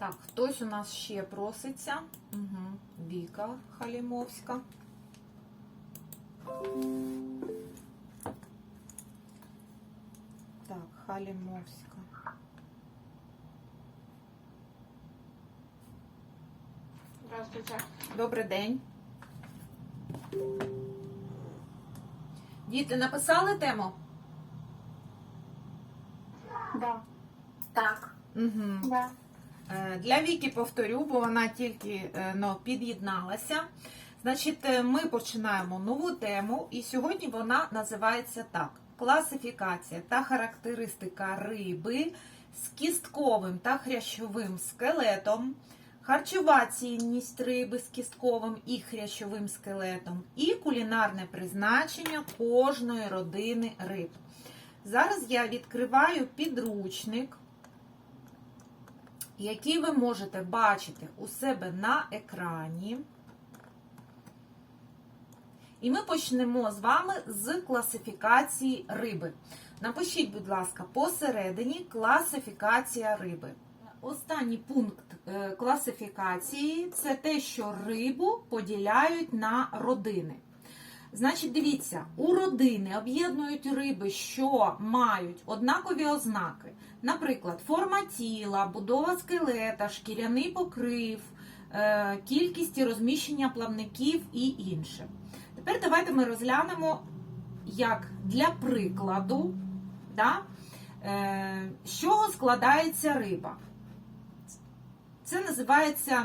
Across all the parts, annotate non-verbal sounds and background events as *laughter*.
Так, хтось у нас ще проситься. Угу. Віка Халімовська. Так, Халімовська. Здравствуйте. Добрий день. Діти, написали тему? Да. Так. Угу. Да. Е, Для Віки повторю, бо вона тільки ну, під'єдналася. Значить, е, ми починаємо нову тему, і сьогодні вона називається так: класифікація та характеристика риби з кістковим та хрящовим скелетом, харчова цінність риби з кістковим і хрящовим скелетом, і кулінарне призначення кожної родини риб. Зараз я відкриваю підручник який ви можете бачити у себе на екрані. І ми почнемо з вами з класифікації риби. Напишіть, будь ласка, посередині класифікація риби. Останній пункт е, класифікації це те, що рибу поділяють на родини. Значить, дивіться, у родини об'єднують риби, що мають однакові ознаки. Наприклад, форма тіла, будова скелета, шкіряний покрив, е, кількість розміщення плавників і інше. Тепер давайте ми розглянемо, як для прикладу, да, е, з чого складається риба. Це називається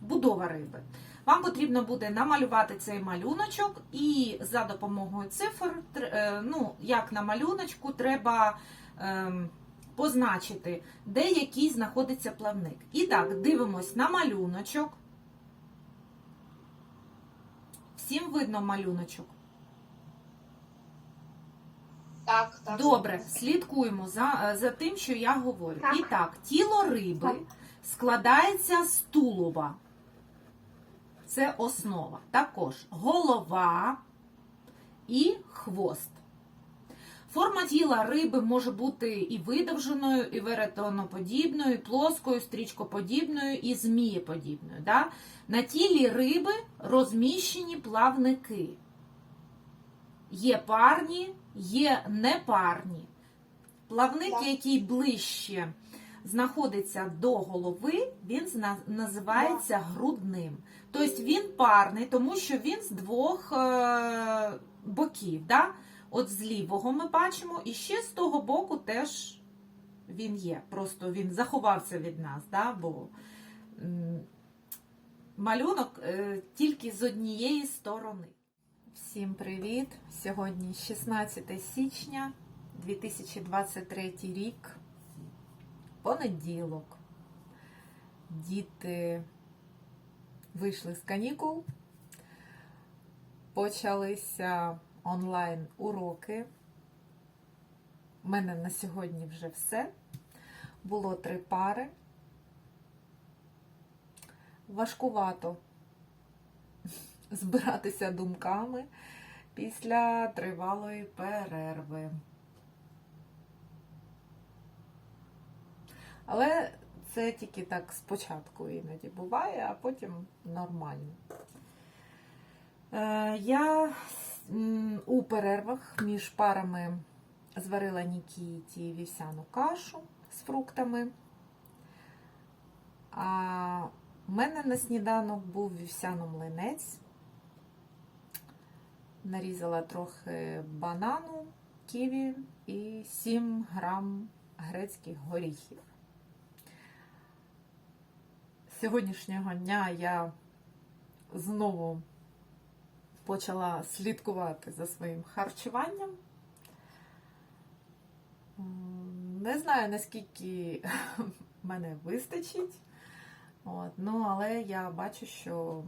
будова риби. Вам потрібно буде намалювати цей малюночок, і за допомогою цифр, е, ну, як на малюночку, треба ем, позначити, де який знаходиться плавник. І так, дивимось на малюночок. Всім видно малюночок. Так, так. Добре, слідкуємо за, е, за тим, що я говорю. Так. І так, тіло риби Так. складається з тулова. Це основа. Також голова і хвост. Форма тіла риби може бути і видовженою, і веретоноподібною, і плоскою, стрічкоподібною, і змієподібною. Да? На тілі риби розміщені плавники. Є парні, є непарні. Плавник, який ближче знаходиться до голови, він називається грудним. Тобто він парний, тому що він з двох е, боків. Да? От з лівого ми бачимо, і ще з того боку теж він є. Просто він заховався від нас, да? бо малюнок е, тільки з однієї сторони. Всім привіт! Сьогодні 16 січня 2023 рік. Понеділок. Діти вийшли з канікул, почалися онлайн уроки. У мене на сьогодні вже все. Було три пари. Важкувато *laughs* збиратися думками після тривалої перерви. Але це тільки так спочатку іноді буває, а потім нормально. Е, Я у перервах між парами зварила Нікіті вівсяну кашу з фруктами. А у мене на сніданок був вівсяно-млинець. Нарізала трохи банану, ківі і 7 грам грецьких горіхів. Сьогоднішнього дня я знову почала слідкувати за своїм харчуванням. Не знаю, наскільки *laughs* мене вистачить. От, ну, але я бачу, що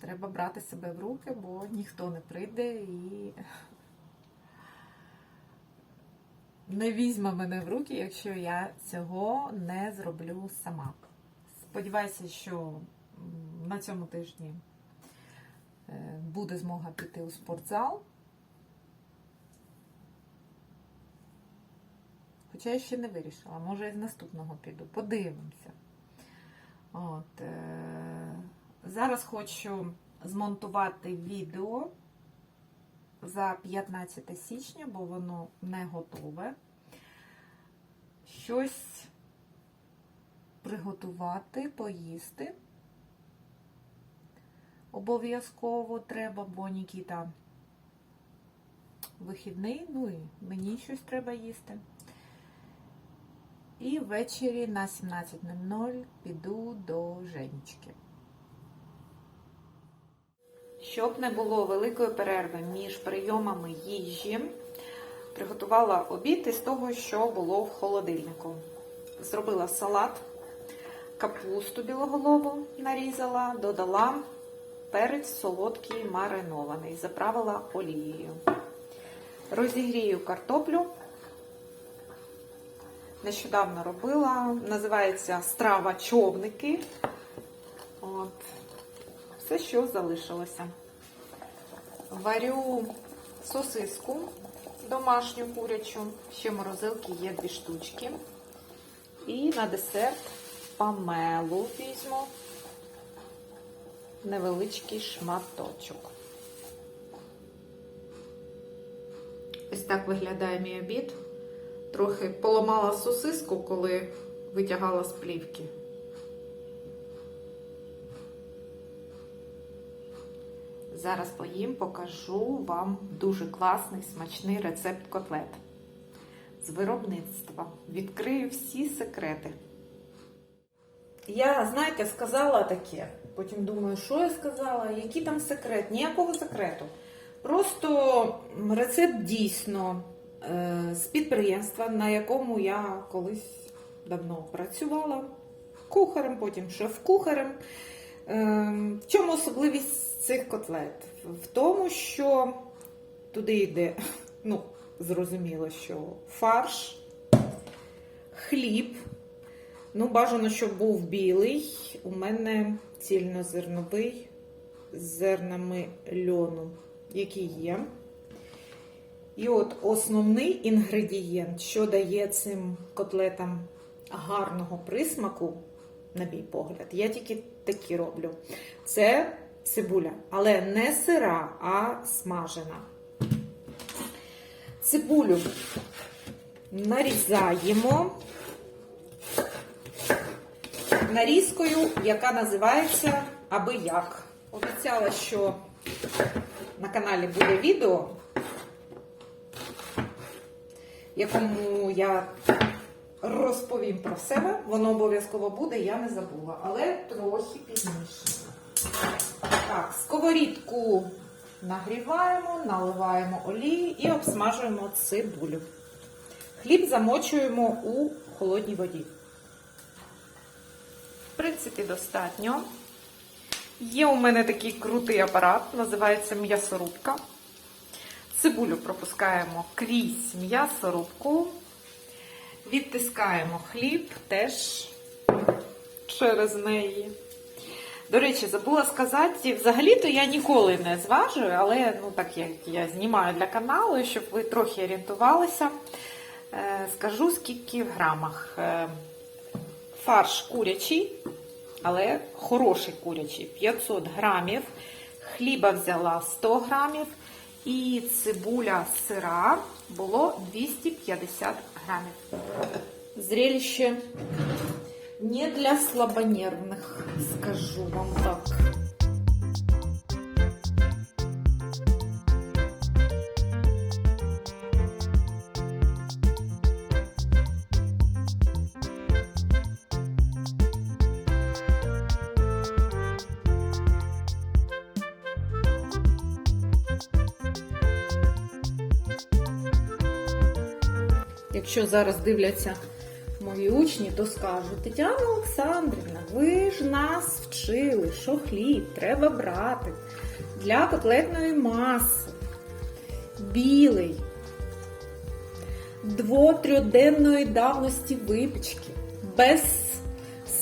треба брати себе в руки, бо ніхто не прийде і не візьме мене в руки, якщо я цього не зроблю сама. Сподіваюся, що на цьому тижні е, буде змога піти у спортзал. Хоча я ще не вирішила, може і з наступного піду. Подивимося. От, е- зараз хочу змонтувати відео за 15 січня, бо воно не готове. Щось приготувати, поїсти. Обов'язково треба, бо Нікіта вихідний, ну і мені щось треба їсти. І ввечері на 17.00 піду до Женечки. Щоб не було великої перерви між прийомами їжі, приготувала обід із того, що було в холодильнику. Зробила салат, капусту білоголову нарізала, додала перець солодкий маринований, заправила олією. Розігрію картоплю. Нещодавно робила. Називається страва човники. От. Все, що залишилося. Варю сосиску домашню курячу. Ще морозилки є дві штучки. І на десерт памелу візьму. Невеличкий шматочок. Ось так виглядає мій обід. Трохи поламала сосиску, коли витягала з плівки. Зараз поїм, покажу вам дуже класний смачний рецепт котлет з виробництва. Відкрию всі секрети. Я, знаєте, сказала таке. Потім думаю, що я сказала, який там секрет? Ніякого секрету. Просто рецепт дійсно е, з підприємства, на якому я колись давно працювала кухарем, потім шеф-кухарем. Е, В чому особливість цих котлет? В тому, що туди йде, *laughs* ну, зрозуміло, що фарш, хліб. Ну, бажано, щоб був білий. У мене цільнозерновий з зернами льону, який є. І от основний інгредієнт, що дає цим котлетам гарного присмаку, на мій погляд, я тільки такі роблю. Це цибуля, але не сира, а смажена. Цибулю нарізаємо нарізкою, яка називається Аби як. Обіцяла, що на каналі буде відео, якому я розповім про себе. Воно обов'язково буде, я не забула, але трохи пізніше. Так, сковорідку нагріваємо, наливаємо олії і обсмажуємо цибулю. Хліб замочуємо у холодній воді. В принципі, достатньо. Є у мене такий крутий апарат, називається м'ясорубка. Цибулю пропускаємо крізь м'ясорубку. Відтискаємо хліб теж через неї. До речі, забула сказати, взагалі-то я ніколи не зважую, але ну, так як я знімаю для каналу, щоб ви трохи орієнтувалися, е, скажу скільки в грамах. Е, Фарш курячий, але хороший курячий 500 грамів. Хліба взяла 100 грамів. І цибуля сира було 250 грамів. Зрелище не для слабонервних, скажу вам так. Якщо зараз дивляться мої учні, то скажуть, Тетяна Олександрівна, ви ж нас вчили, що хліб треба брати для котлетної маси. Білий, дво-трьоденної давності випічки, без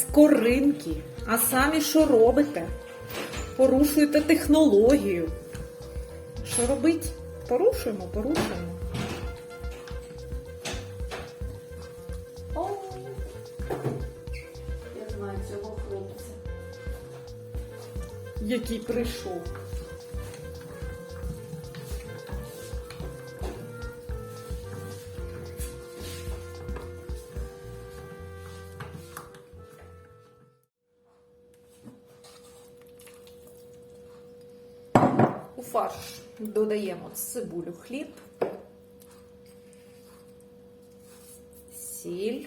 скоринки. А самі що робите? Порушуєте технологію. Що робить? Порушуємо, порушуємо. Який прийшов. У фарш додаємо цибулю, хліб, сіль,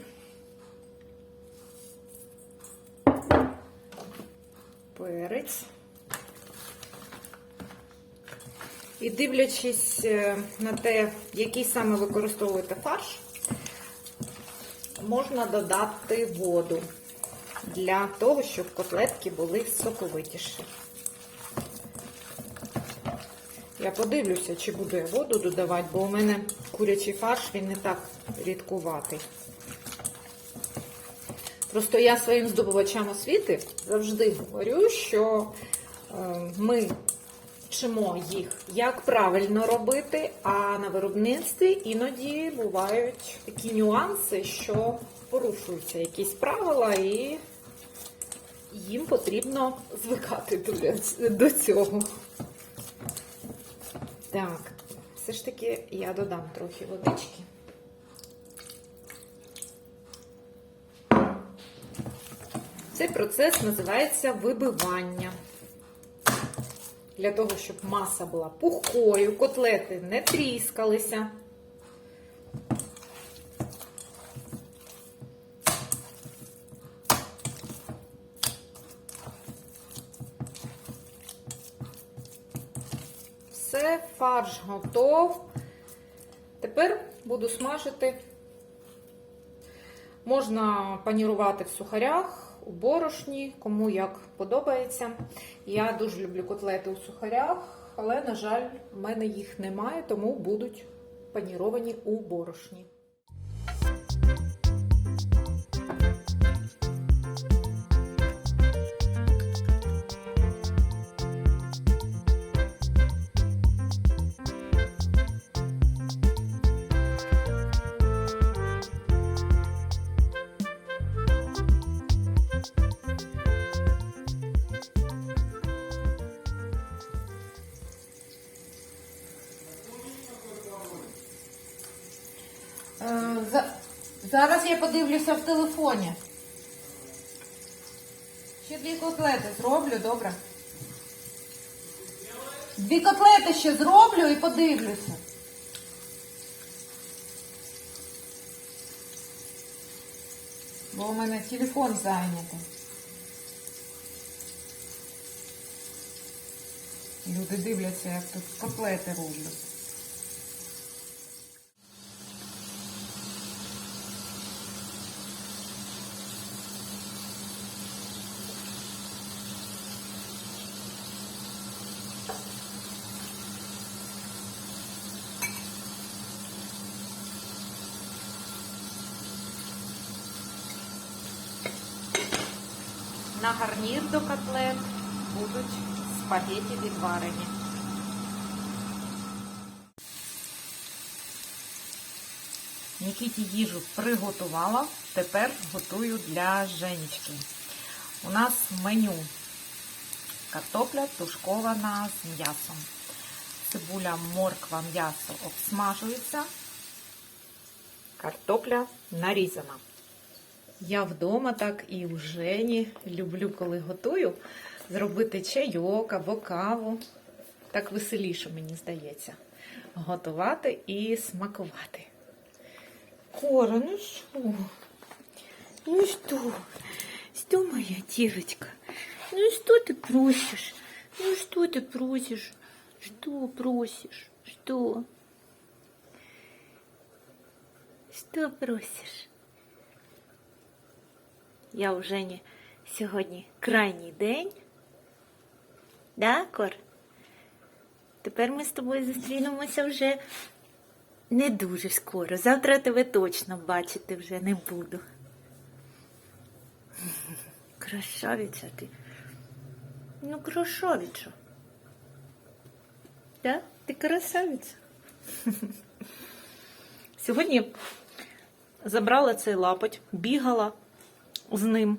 перець. І дивлячись е, на те, який саме використовуєте фарш, можна додати воду для того, щоб котлетки були соковитіші. Я подивлюся, чи буду я воду додавати, бо у мене курячий фарш, він не так рідкуватий. Просто я своїм здобувачам освіти завжди говорю, що е, ми вчимо їх, як правильно робити, а на виробництві іноді бувають такі нюанси, що порушуються якісь правила, і їм потрібно звикати до- цього. Так, все ж таки я додам трохи водички. Цей процес називається вибивання. Для того, щоб маса була пухкою, котлети не тріскалися. Все, фарш готов. Тепер буду смажити. Можна панірувати в сухарях, у борошні, кому як подобається. Я дуже люблю котлети у сухарях, але, на жаль, в мене їх немає, тому будуть паніровані у борошні. Зараз я подивлюся в телефоні. Ще дві котлети зроблю, добре. Дві котлети ще зроблю і подивлюся. Бо у мене телефон зайнятий. Люди дивляться, як тут котлети роблю. На гарнір до котлет будуть спагеті відварені. Нікіті їжу приготувала, тепер готую для Женечки. У нас меню картопля тушкована з м'ясом. Цибуля, морква, м'ясо обсмажується. Картопля нарізана. Я вдома так і у Жені люблю, коли готую, зробити чайок або каву. Так веселіше, мені здається. Готувати і смакувати. Кора, ну що? Ну что? Что, моя девочка? Ну что ты просишь? Ну что ты просишь? Что просишь? Что? Что просишь? Я у Жені сьогодні крайній день. Да, Кор? Тепер ми з тобою зустрінемося вже не дуже скоро. Завтра тебе точно бачити вже не буду. Красавиця ти. Ну, красавиця. Да? Ти красавиця. Сьогодні забрала цей лапоть, бігала з ним.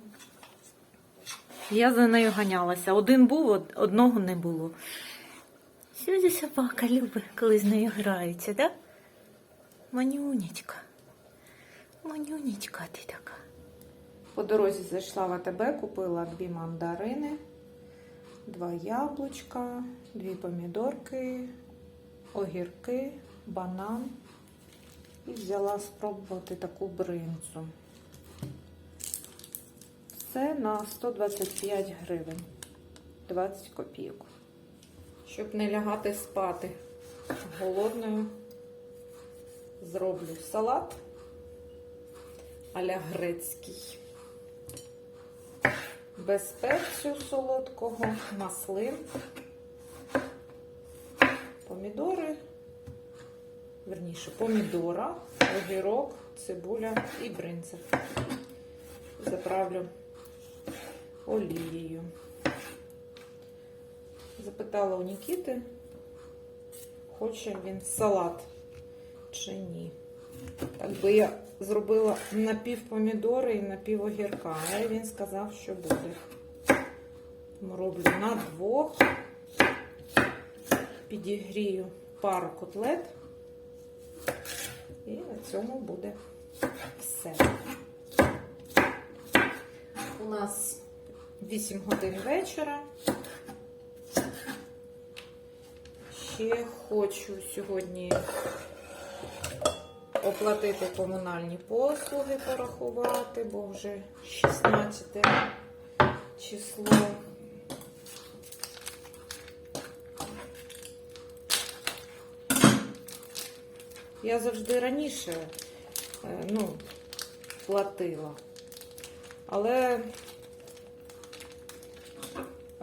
Я за нею ганялася. Один був, одного не було. Що собака любить, коли з нею граються, да? Манюнечка. Манюнечка ти така. По дорозі зайшла в АТБ, купила дві мандарини, два яблучка, дві помідорки, огірки, банан. І взяла спробувати таку бринзу. Це на 125 гривень, 20 копійок. Щоб не лягати спати голодною, зроблю салат а-ля грецький. Без перцю солодкого, маслин, помідори, верніше, помідора, огірок, цибуля і бринза. Заправлю олією. Запитала у Нікіти, хоче він салат чи ні. Так би я зробила напів помідори і напів огірка, але він сказав, що буде. Роблю на двох, підігрію пару котлет, і на цьому буде все. У нас 8 годин вечора. Ще хочу сьогодні оплатити комунальні послуги, порахувати, бо вже 16 число. Я завжди раніше е, ну, платила, але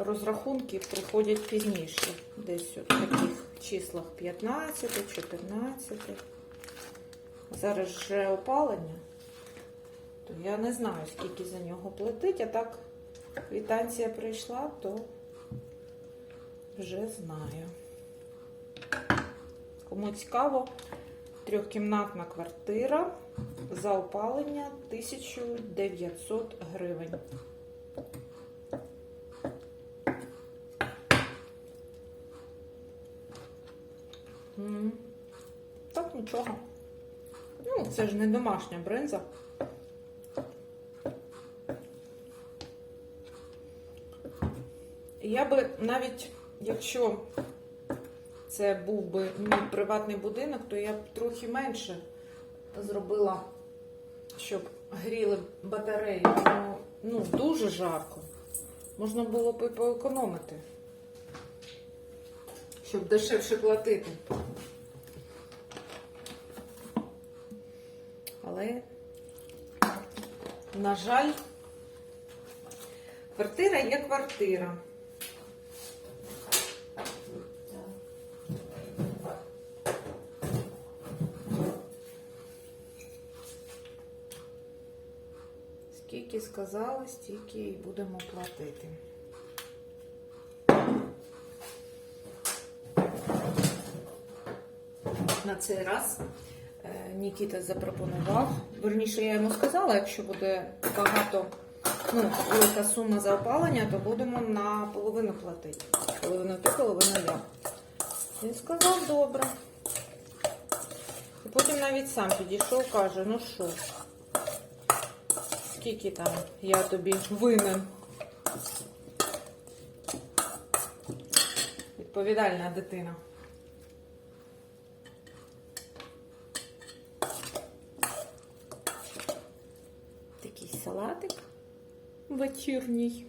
розрахунки приходять пізніше, десь у таких числах 15, 14. Зараз вже опалення, то я не знаю, скільки за нього платить, а так квитанція прийшла, то вже знаю. Кому цікаво, трьохкімнатна квартира за опалення 1900 гривень. М, Так, нічого. Ну, це ж не домашня бринза. Я би навіть, якщо це був би мій приватний будинок, то я б трохи менше зробила, щоб гріли батареї. Ну, ну дуже жарко. Можна було б поекономити, щоб дешевше платити. Але, на жаль, квартира є квартира. Скільки сказали, стільки і будемо платити. На цей раз Нікіта запропонував. Верніше, я йому сказала, якщо буде багато, ну, велика сума за опалення, то будемо на половину платити. Половину ти, половину я. Він сказав, добре. І потім навіть сам підійшов, каже, ну що, скільки там я тобі винен. Відповідальна дитина. Такий салатик вечірній.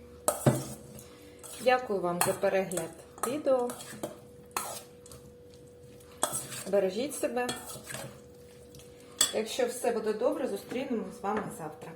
Дякую вам за перегляд відео. Бережіть себе. Якщо все буде добре, зустрінемось з вами завтра.